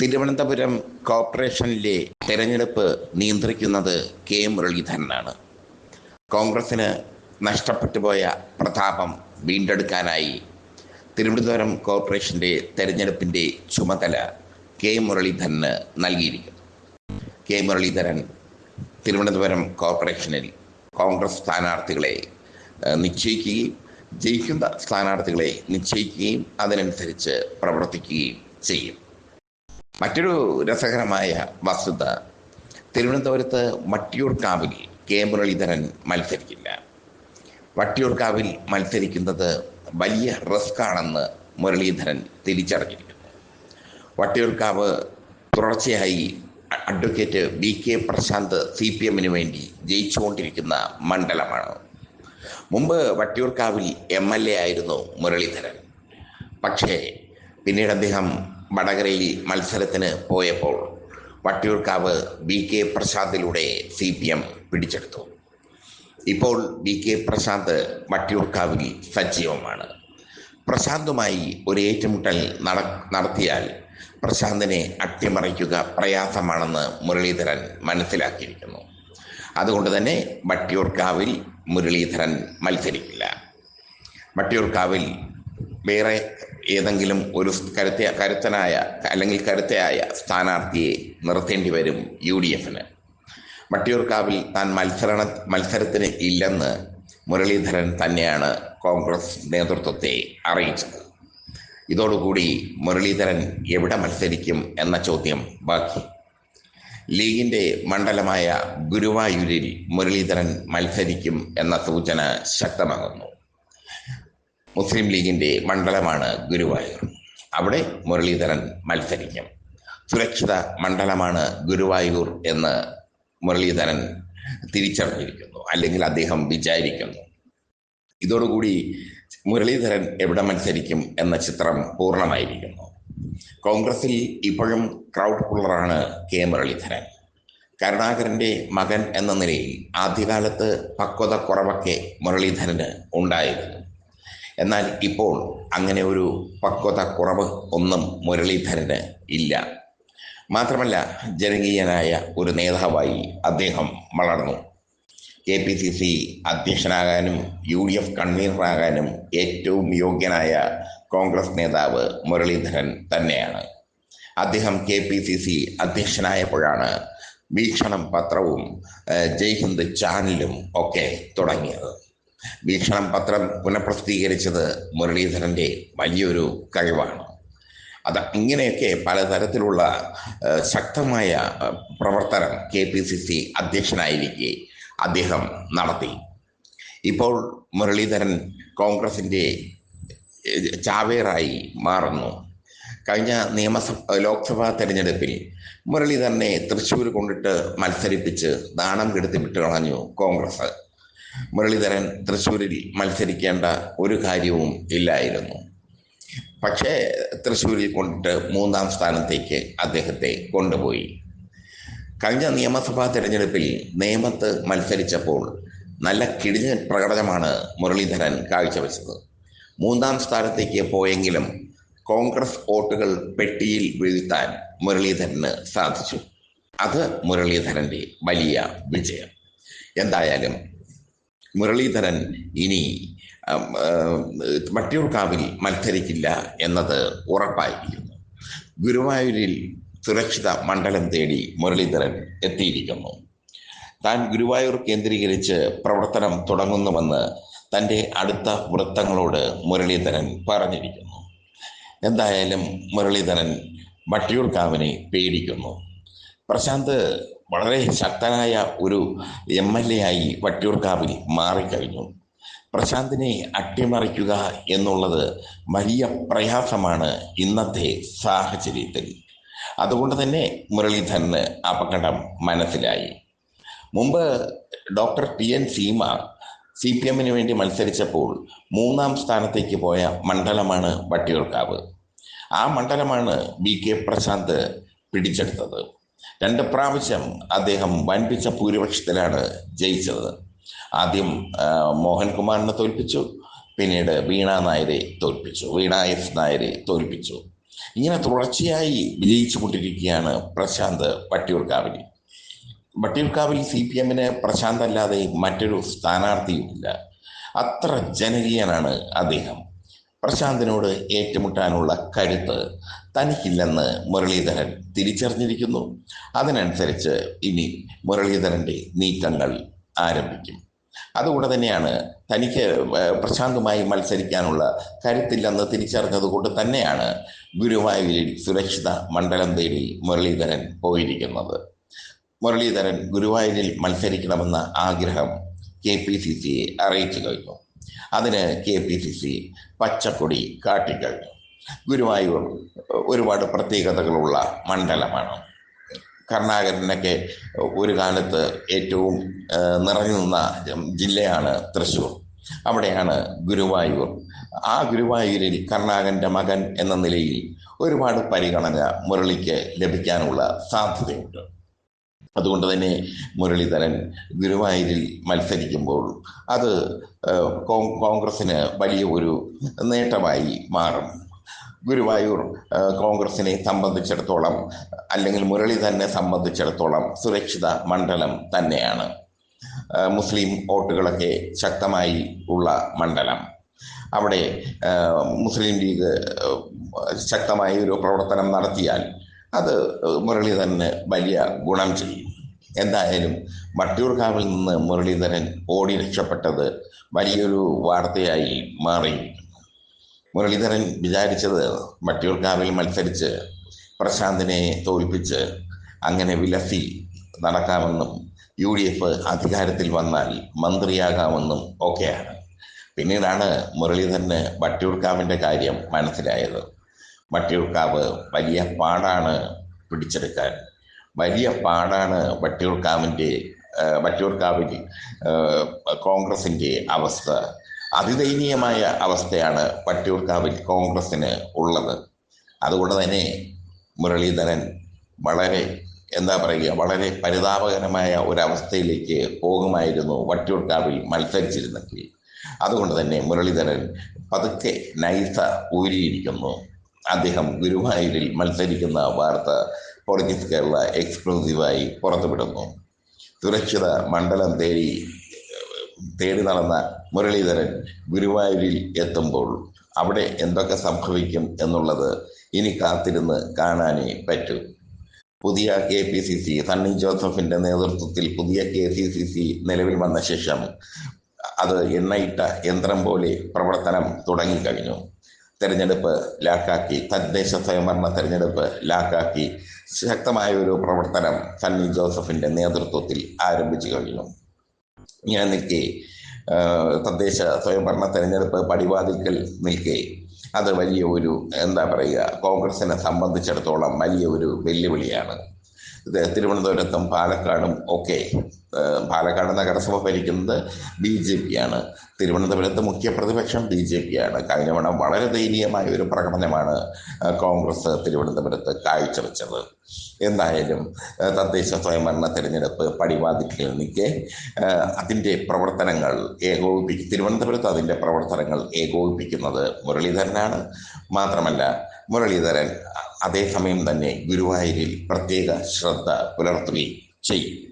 തിരുവനന്തപുരം കോർപ്പറേഷനിലെ തെരഞ്ഞെടുപ്പ് നിയന്ത്രിക്കുന്നത് കെ മുരളീധരനാണ്. കോൺഗ്രസിന് നഷ്ടപ്പെട്ടു പോയ പ്രതാപം വീണ്ടെടുക്കാനായി തിരുവനന്തപുരം കോർപ്പറേഷന്റെ തെരഞ്ഞെടുപ്പിന്റെ ചുമതല കെ മുരളീധരന് നൽകിയിരിക്കുന്നു. കെ മുരളീധരൻ തിരുവനന്തപുരം കോർപ്പറേഷനിൽ കോൺഗ്രസ് സ്ഥാനാർത്ഥികളെ നിശ്ചയിക്കുകയും ജയിക്കുന്ന സ്ഥാനാർത്ഥികളെ നിശ്ചയിക്കുകയും അതിനനുസരിച്ച് പ്രവർത്തിക്കുകയും ചെയ്യും. മറ്റൊരു രസകരമായ വസ്തുത. തിരുവനന്തപുരത്ത് വട്ടിയൂർക്കാവിൽ കെ മുരളീധരൻ മത്സരിക്കില്ല. വട്ടിയൂർക്കാവിൽ മത്സരിക്കുന്നത് വലിയ റിസ്ക് ആണെന്ന് മുരളീധരൻ തിരിച്ചറിഞ്ഞിരിക്കുന്നു. വട്ടിയൂർക്കാവ് തുടർച്ചയായി advocate V K Prashanth C P എമ്മിന് വേണ്ടി ജയിച്ചുകൊണ്ടിരിക്കുന്ന മണ്ഡലമാണ്. മുമ്പ് വട്ടിയൂർക്കാവിൽ എം എൽ എ ആയിരുന്നു മുരളീധരൻ. പക്ഷേ പിന്നീട് അദ്ദേഹം വടകരയിൽ മത്സരത്തിന് പോയപ്പോൾ വട്ടിയൂർക്കാവ് ബി കെ പ്രസാദിലൂടെ സി പി എം പിടിച്ചെടുത്തു. ഇപ്പോൾ ബി കെ പ്രശാന്ത് വട്ടിയൂർക്കാവിൽ സജീവമാണ്. പ്രശാന്തുമായി ഒരു ഏറ്റുമുട്ടൽ നട നടത്തിയാൽ പ്രശാന്തിനെ അട്ടിമറിക്കുക പ്രയാസമാണെന്ന് മുരളീധരൻ മനസ്സിലാക്കിയിരിക്കുന്നു. അതുകൊണ്ട് തന്നെ വട്ടിയൂർക്കാവിൽ മുരളീധരൻ മത്സരിക്കില്ല. വട്ടിയൂർക്കാവിൽ വേറെ ഏതെങ്കിലും ഒരു കരുത്ത കരുത്തനായ അല്ലെങ്കിൽ കരുത്തയായ സ്ഥാനാർത്ഥിയെ നിർത്തേണ്ടി വരും യു ഡി എഫിന് വട്ടിയൂർക്കാവിൽ താൻ മത്സരണ മത്സരത്തിന് ഇല്ലെന്ന് മുരളീധരൻ തന്നെയാണ് കോൺഗ്രസ് നേതൃത്വത്തെ അറിയിച്ചത്. ഇതോടുകൂടി മുരളീധരൻ എവിടെ മത്സരിക്കും എന്ന ചോദ്യം ബാക്കി. ലീഗിന്റെ മണ്ഡലമായ ഗുരുവായൂരിൽ മുരളീധരൻ മത്സരിക്കും എന്ന സൂചന ശക്തമാകുന്നു. മുസ്ലിം ലീഗിന്റെ മണ്ഡലമാണ് ഗുരുവായൂർ. അവിടെ മുരളീധരൻ മത്സരിക്കും. സുരക്ഷിത മണ്ഡലമാണ് ഗുരുവായൂർ എന്ന് മുരളീധരൻ തിരിച്ചറിഞ്ഞിരിക്കുന്നു അല്ലെങ്കിൽ അദ്ദേഹം വിചാരിക്കുന്നു. ഇതോടുകൂടി മുരളീധരൻ എവിടെ മത്സരിക്കും എന്ന ചിത്രം പൂർണമായിരിക്കുന്നു. കോൺഗ്രസിൽ ഇപ്പോഴും ക്രൗഡ് പുള്ളറാണ് കെ മുരളീധരൻ. കരുണാകരന്റെ മകൻ എന്ന നിലയിൽ ആദ്യകാലത്ത് പക്വത കുറവൊക്കെ മുരളീധരന് ഉണ്ടായിരുന്നു. എന്നാൽ ഇപ്പോൾ അങ്ങനെ ഒരു പക്വത കുറവ് ഒന്നും മുരളീധരന് ഇല്ല. മാത്രമല്ല ജനകീയനായ ഒരു നേതാവായി അദ്ദേഹം വളർന്നു. കെ പി സി സി അധ്യക്ഷനാകാനും യു ഡി എഫ് കൺവീനറാകാനും ഏറ്റവും യോഗ്യനായ കോൺഗ്രസ് നേതാവ് മുരളീധരൻ തന്നെയാണ്. അദ്ദേഹം കെ പി സി സി അധ്യക്ഷനായപ്പോഴാണ് വീക്ഷണം പത്രവും ജയ്ഹിന്ദ് ജയ് ഹിന്ദ് ചാനലും ഒക്കെ തുടങ്ങിയത്. വീക്ഷണം പത്രം പുനഃപ്രസിദ്ധീകരിച്ചത് മുരളീധരന്റെ വലിയൊരു കഴിവാണ്. അത് ഇങ്ങനെയൊക്കെ പലതരത്തിലുള്ള ശക്തമായ പ്രവർത്തനം കെ പി സി സി അധ്യക്ഷനായിരിക്കെ അദ്ദേഹം നടത്തി. ഇപ്പോൾ മുരളീധരൻ കോൺഗ്രസിന്റെ ചാവേറായി മാറുന്നു. കഴിഞ്ഞ നിയമസഭ ലോക്സഭാ തെരഞ്ഞെടുപ്പിൽ മുരളീധരനെ തൃശ്ശൂർ കൊണ്ടിട്ട് മത്സരിപ്പിച്ച് നാണം കെടുത്തി വിട്ട് കളഞ്ഞു കോൺഗ്രസ്. മുരളീധരൻ തൃശ്ശൂരിൽ മത്സരിക്കേണ്ട ഒരു കാര്യവും ഇല്ലായിരുന്നു. പക്ഷേ തൃശ്ശൂരിൽ കൊണ്ടിട്ട് മൂന്നാം സ്ഥാനത്തേക്ക് അദ്ദേഹത്തെ കൊണ്ടുപോയി. കഴിഞ്ഞ നിയമസഭാ തെരഞ്ഞെടുപ്പിൽ നേമത്ത് മത്സരിച്ചപ്പോൾ നല്ല കിടിഞ്ഞ പ്രകടനമാണ് മുരളീധരൻ കാഴ്ചവെച്ചത്. മൂന്നാം സ്ഥാനത്തേക്ക് പോയെങ്കിലും കോൺഗ്രസ് വോട്ടുകൾ പെട്ടിയിൽ വീഴ്ത്താൻ മുരളീധരന് സാധിച്ചു. അത് മുരളീധരന്റെ വലിയ വിജയം. എന്തായാലും മുരളീധരൻ ഇനി വട്ടിയൂർക്കാവിൽ മത്സരിക്കില്ല എന്നത് ഉറപ്പായിരിക്കുന്നു. ഗുരുവായൂരിൽ സുരക്ഷിത മണ്ഡലം തേടി മുരളീധരൻ എത്തിയിരിക്കുന്നു. താൻ ഗുരുവായൂർ കേന്ദ്രീകരിച്ച് പ്രവർത്തനം തുടങ്ങുന്നുവെന്ന് തന്റെ അടുത്ത വൃത്തങ്ങളോട് മുരളീധരൻ പറഞ്ഞിരിക്കുന്നു. എന്തായാലും മുരളീധരൻ വട്ടിയൂർക്കാവിനെ പേടിക്കുന്നു. പ്രശാന്ത് വളരെ ശക്തനായ ഒരു എം എൽ എ ആയി വട്ടിയൂർക്കാവിൽ മാറിക്കഴിഞ്ഞു. പ്രശാന്തിനെ അട്ടിമറിക്കുക എന്നുള്ളത് വലിയ പ്രയാസമാണ് ഇന്നത്തെ സാഹചര്യത്തിൽ. അതുകൊണ്ട് തന്നെ മുരളീധരന് അപകടം മനസ്സിലായി. മുമ്പ് doctor T N Seema C P എമ്മിന് വേണ്ടി മത്സരിച്ചപ്പോൾ മൂന്നാം സ്ഥാനത്തേക്ക് പോയ മണ്ഡലമാണ് വട്ടിയൂർക്കാവ്. ആ മണ്ഡലമാണ് ബി കെ പ്രശാന്ത് പിടിച്ചെടുത്തത്. രണ്ട് പ്രാവശ്യം അദ്ദേഹം വൻപിച്ച ഭൂരിപക്ഷത്തിലാണ് ജയിച്ചത്. ആദ്യം മോഹൻകുമാറിനെ തോൽപ്പിച്ചു. പിന്നീട് വീണ നായരെ തോൽപ്പിച്ചു. വീണ എസ് നായരെ തോൽപ്പിച്ചു. ഇങ്ങനെ തുടർച്ചയായി വിജയിച്ചുകൊണ്ടിരിക്കുകയാണ് പ്രശാന്ത് വട്ടിയൂർക്കാവിൽ വട്ടിയൂർക്കാവിൽ സി പി എമ്മിന് പ്രശാന്ത് അല്ലാതെ മറ്റൊരു സ്ഥാനാർത്ഥിയുമില്ല. അത്ര ജനകീയനാണ് അദ്ദേഹം. പ്രശാന്തിനോട് ഏറ്റുമുട്ടാനുള്ള കരുത്ത് തനിക്കില്ലെന്ന് മുരളീധരൻ തിരിച്ചറിഞ്ഞിരിക്കുന്നു. അതിനനുസരിച്ച് ഇനി മുരളീധരന്റെ നീക്കങ്ങൾ ആരംഭിക്കും. അതുകൊണ്ട് തന്നെയാണ് തനിക്ക് പ്രശാന്തുമായി മത്സരിക്കാനുള്ള കരുത്തില്ലെന്ന് തിരിച്ചറിഞ്ഞതുകൊണ്ട് തന്നെയാണ് ഗുരുവായൂരിൽ സുരക്ഷിത മണ്ഡലം തേടി മുരളീധരൻ പോയിരിക്കുന്നത്. മുരളീധരൻ ഗുരുവായൂരിൽ മത്സരിക്കണമെന്ന ആഗ്രഹം കെ പി സി സിയെ അറിയിച്ചു കഴിഞ്ഞു. അതിന് കെ പി സി സി പച്ചക്കൊടി കാട്ടികൾ ഗുരുവായൂർ ഒരുപാട് പ്രത്യേകതകളുള്ള മണ്ഡലമാണ്. കർണാകരനൊക്കെ ഒരു കാലത്ത് ഏറ്റവും നിറഞ്ഞു നിന്ന ജില്ലയാണ് തൃശ്ശൂർ. അവിടെയാണ് ഗുരുവായൂർ. ആ ഗുരുവായൂരിൽ കർണാകന്റെ മകൻ എന്ന നിലയിൽ ഒരുപാട് പരിഗണന മുരളിക്ക് ലഭിക്കാനുള്ള സാധ്യതയുണ്ട്. അതുകൊണ്ട് തന്നെ മുരളീധരൻ ഗുരുവായൂരിൽ മത്സരിക്കുമ്പോൾ അത് കോൺഗ്രസിന് വലിയ ഒരു നേട്ടമായി മാറും. ഗുരുവായൂർ കോൺഗ്രസിനെ സംബന്ധിച്ചിടത്തോളം അല്ലെങ്കിൽ മുരളീധരനെ സംബന്ധിച്ചിടത്തോളം സുരക്ഷിത മണ്ഡലം തന്നെയാണ്. മുസ്ലിം വോട്ടുകളൊക്കെ ശക്തമായി ഉള്ള മണ്ഡലം. അവിടെ മുസ്ലിം ലീഗ് ശക്തമായ ഒരു പ്രവർത്തനം നടത്തിയാൽ അത് മുരളീധരന് വലിയ ഗുണം ചെയ്യും. എന്തായാലും വട്ടിയൂർക്കാവിൽ നിന്ന് മുരളീധരൻ ഓടി രക്ഷപ്പെട്ടത് വലിയൊരു വാർത്തയായി മാറി. മുരളീധരൻ വിചാരിച്ചത് വട്ടിയൂർക്കാവിൽ മത്സരിച്ച് പ്രശാന്തിനെ തോൽപ്പിച്ച് അങ്ങനെ വിലസി നടക്കാമെന്നും യു ഡി എഫ് അധികാരത്തിൽ വന്നാൽ മന്ത്രിയാകാമെന്നും ഒക്കെയാണ്. പിന്നീടാണ് മുരളീധരന് വട്ടിയൂർക്കാവിന്റെ കാര്യം മനസ്സിലായത്. വട്ടിയൂർക്കാവ് വലിയ പാടാണ് പിടിച്ചെടുക്കാൻ. വലിയ പാടാണ് വട്ടിയൂർക്കാവിന്റെ വട്ടിയൂർക്കാവിൽ കോൺഗ്രസിന്റെ അവസ്ഥ. അതിദയനീയമായ അവസ്ഥയാണ് വട്ടിയൂർക്കാവിൽ കോൺഗ്രസ്സിന് ഉള്ളത്. അതുകൊണ്ട് തന്നെ മുരളീധരൻ വളരെ എന്താ പറയുക വളരെ പരിതാപകരമായ ഒരവസ്ഥയിലേക്ക് പോകുമായിരുന്നു വട്ടിയൂർക്കാവിൽ മത്സരിച്ചിരുന്നെങ്കിൽ. അതുകൊണ്ട് തന്നെ മുരളീധരൻ പതുക്കെ നൈസ ഊരിയിരിക്കുന്നു. അദ്ദേഹം ഗുരുവായൂരിൽ മത്സരിക്കുന്ന വാർത്ത പൊളിറ്റിക്സ് കേരള എക്സ്ക്ലൂസീവായി പുറത്തുവിടുന്നു. സുരക്ഷിത മണ്ഡലം തേടി തേടി നടന്ന മുരളീധരൻ ഗുരുവായൂരിൽ എത്തുമ്പോൾ അവിടെ എന്തൊക്കെ സംഭവിക്കും എന്നുള്ളത് ഇനി കാത്തിരുന്ന് കാണാനേ പറ്റൂ. പുതിയ K P C C Sunny ജോസഫിന്റെ നേതൃത്വത്തിൽ പുതിയ കെ സി സി സി നിലവിൽ വന്ന ശേഷം അത് എണ്ണയിട്ട യന്ത്രം പോലെ പ്രവർത്തനം തുടങ്ങിക്കഴിഞ്ഞു തെരഞ്ഞെടുപ്പ് ലാക്കാക്കി തദ്ദേശ സ്വയംഭരണ തെരഞ്ഞെടുപ്പ് ലാക്കാക്കി ശക്തമായ ഒരു പ്രവർത്തനം സണ്ണി ജോസഫിന്റെ നേതൃത്വത്തിൽ ആരംഭിച്ചു കഴിഞ്ഞു. ഞാൻ നിൽക്കെ തദ്ദേശ സ്വയംഭരണ തെരഞ്ഞെടുപ്പ് പടിവാതിക്കൽ നിൽക്കെ അത് വലിയ ഒരു എന്താ പറയുക കോൺഗ്രസിനെ സംബന്ധിച്ചിടത്തോളം വലിയ ഒരു വെല്ലുവിളിയാണ്. തിരുവനന്തപുരത്തും പാലക്കാടും ഒക്കെ. പാലക്കാട് നഗരസഭ ഭരിക്കുന്നത് ബി ജെ പി ആണ്. തിരുവനന്തപുരത്ത് മുഖ്യ പ്രതിപക്ഷം ബി ജെ പി ആണ്. കഴിഞ്ഞ തവണ വളരെ ദയനീയമായ ഒരു പ്രകടനമാണ് കോൺഗ്രസ് തിരുവനന്തപുരത്ത് കാഴ്ചവെച്ചത്. എന്തായാലും തദ്ദേശ സ്വയംഭരണ തെരഞ്ഞെടുപ്പ് പടിവാതിക്കൽ നിൽക്കെ അതിന്റെ പ്രവർത്തനങ്ങൾ ഏകോപിപ്പിക്കും തിരുവനന്തപുരത്ത് അതിന്റെ പ്രവർത്തനങ്ങൾ ഏകോപിപ്പിക്കുന്നത് മുരളീധരനാണ്. മാത്രമല്ല മുരളീധരൻ അതേസമയം തന്നെ ഗുരുവായൂരിൽ പ്രത്യേക ശ്രദ്ധ പുലർത്തുകയും ചെയ്യും.